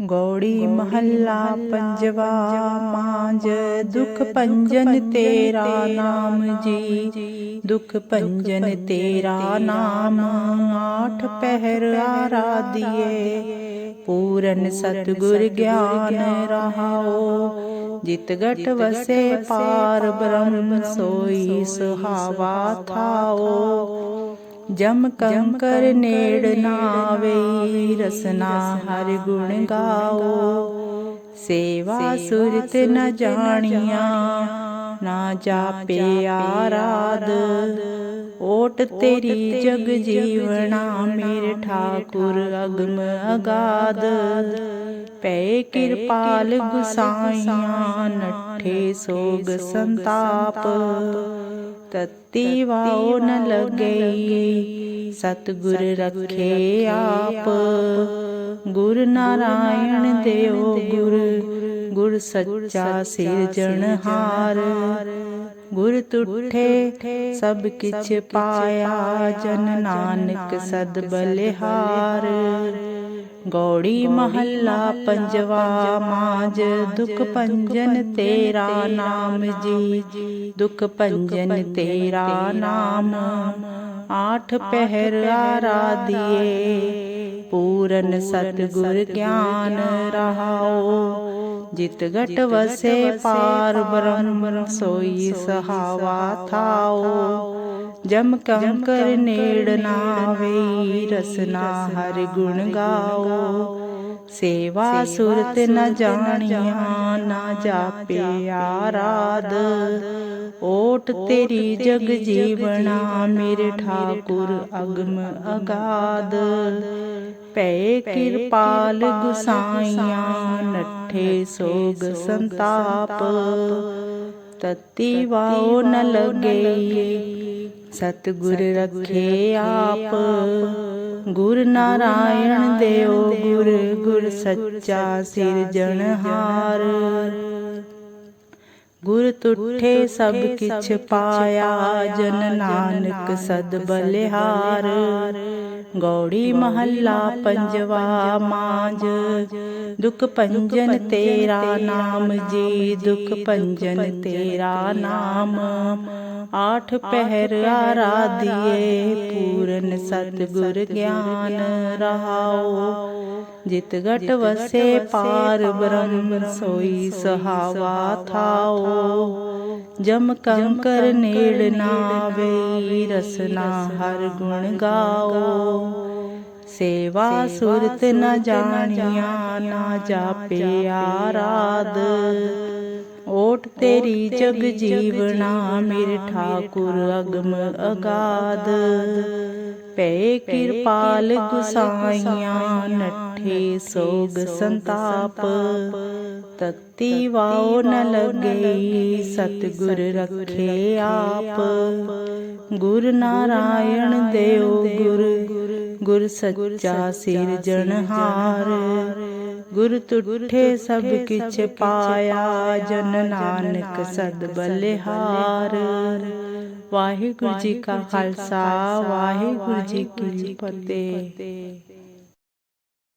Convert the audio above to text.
ਗੌੜੀ ਮਹੱਲਾ ਪੰਜਵਾ ਮਾਂਜ ਦੁਖ ਭੰਜਨ ਤੇਰਾ ਨਾਮ ਜੀ। ਦੁਖ ਭੰਜਨ ਤੇਰਾ ਨਾਮ। ਆਠ ਪਹਿਰ ਆਰਾਧੀਏ। ਪੂਰਨ ਸਤਗੁਰ ਗਿਆਨ ਰਹਾਓ। ਜਿਤ ਗਟ ਵਸੇ ਪਾਰ ਬ੍ਰਹਮ ਸੋਈ ਸੁਹਾਵਾ ਥਾਓ। ਜਮ ਕੰਕਰ ਨੇੜ ਨਾਵੇ ਰਸਨਾ ਹਰ ਗੁਣ ਗਾਓ। ਸੇਵਾ ਸੁਰਤ ਨ ਜਾਣੀਆਂ ਨਾ ਜਾਪੇ ਆਰਾਧ। ਓਟ ਤੇਰੀ ਜਗ ਜੀਵਣਾ ਮੇਰੇ ਠਾਕੁਰ ਅਗਮ ਅਗਾਧ। ਪੈ ਕਿਰਪਾਲ ਗੁਸਾਈਆਂ ਨੱਠੇ ਸੋਗ ਸੰਤਾਪ। ਤਤੀ ਵਾਉ ਨ ਲਗਈ। ਸਤਗੁਰ ਰਖੇ ਆਪ। ਗੁਰ ਨਾਰਾਇਣ ਦੇਵ ਗੁਰ। ਗੁਰ ਸੱਚਾ ਸਿਰਜਣਹਾਰ ਗੁਰ ਤੁਠੇ ਸਭ ਕਿਛ ਪਾਇਆ। ਜਨ ਨਾਨਕ ਸਦ ਬਲਿਹਾਰ। ਗੌੜੀ ਮਹੱਲਾ ਪੰਜਵਾ ਮਾਜ ਦੁਖ ਭੰਜਨ ਤੇਰਾ ਨਾਮ ਜੀ। ਦੁਖ ਭੰਜਨ ਤੇਰਾ ਨਾਮ। ਆਠ ਪਹਿਰ ਆਰਾਧੀਏ। ਪੂਰਨ ਸਤਗੁਰ ਗਿਆਨ ਰਹਾਓ। ਜਿਤ ਗਟ ਵਸੇ ਪਾਰ ਬ੍ਰਹਮ ਸੋਈ ਸਹਾਵਾ ਥਾਓ। ਜਮ ਕੰਕਰ ਨੇੜ ਨਾਵੇ ਰਸਨਾ ਹਰ ਗੁਣ ਗਾਓ। ਸੇਵਾ ਸੁਰਤ ਨ ਜਾਣੀਆਂ ਨਾ ਜਾਪੇ ਆਰਾਧ। ਓਟ ਤੇਰੀ ਜਗ ਜੀਵਣਾ ਮੇਰੇ ਠਾਕੁਰ ਅਗਮ ਅਗਾਧ। ਪੈ ਕਿਰਪਾਲ ਗੁਸਾਈਆਂ ਨੱਠੇ ਸੋਗ ਸੰਤਾਪ। ਤਤੀ ਵਾਉ ਨ ਲਗਈ ਸਤਗੁਰ ਰਖੇ ਆਪ। ਗੁਰ ਨਾਰਾਇਣ ਦੇਵ ਗੁਰ ਗੁਰ ਸੱਚਾ ਸਿਰਜਣਹਾਰ। ਗੁਰ ਤੁਠੇ ਸਭ ਕਿਛ ਪਾਇਆ ਜਨ ਨਾਨਕ ਸਦ ਬਲਿਹਾਰ। ਗੌੜੀ ਮਹੱਲਾ ਪੰਜਵਾ ਮਾਂਜ ਦੁਖ ਭੰਜਨ ਤੇਰਾ ਨਾਮ ਜੀ। ਦੁਖ ਭੰਜਨ ਤੇਰਾ ਨਾਮ। ਆਠ ਪਹਿਰ ਆਰਾਧੀਏ। ਪੂਰਨ ਸਤਗੁਰ ਗਿਆਨ ਰਹਾਓ। ਜਿਤ ਗਟ ਵਸੇ ਪਾਰ ਬ੍ਰਹਮ ਸੋਈ ਸਹਾਵਾ ਥਾਓ। ਜਮ ਕੰਕਰ ਨੇੜ ਨਾਵੇ ਰਸਨਾ ਹਰ ਗੁਣ ਗਾਓ। ਸੇਵਾ ਸੁਰਤ ਨ ਜਾਣੀਆਂ ਨਾ ਜਾਪੇ ਆਰਾਧ। ਓਟ ਤੇਰੀ ਜਗ ਜੀਵਣਾ ਮੇਰੇ ਠਾਕੁਰ ਅਗਮ ਅਗਾਧ ਪੈ ਕਿਰਪਾਲ ਗੁਸਾਈਆਂ, ਨੱਠੇ ਸੋਗ ਸੰਤਾਪ। ਤਤੀ ਵਾਉ ਨ ਲਗਈ ਸਤਗੁਰ ਰਖੇ ਆਪ। ਗੁਰ ਨਾਰਾਇਣ ਦੇਵ ਗੁਰ ਗੁਰ ਸੱਚਾ ਸਿਰਜਣਹਾਰ। ਗੁਰ ਤੁਠੇ ਸਭ ਕਿਛ ਪਾਇਆ ਜਨ ਨਾਨਕ ਸਦ ਬਲਿਹਾਰ। ਵਾਹਿਗੁਰੂ ਜੀ ਕਾ ਖਾਲਸਾ ਵਾਹਿਗੁਰੂ ਜੀ ਕੀ ਫਤਿਹ।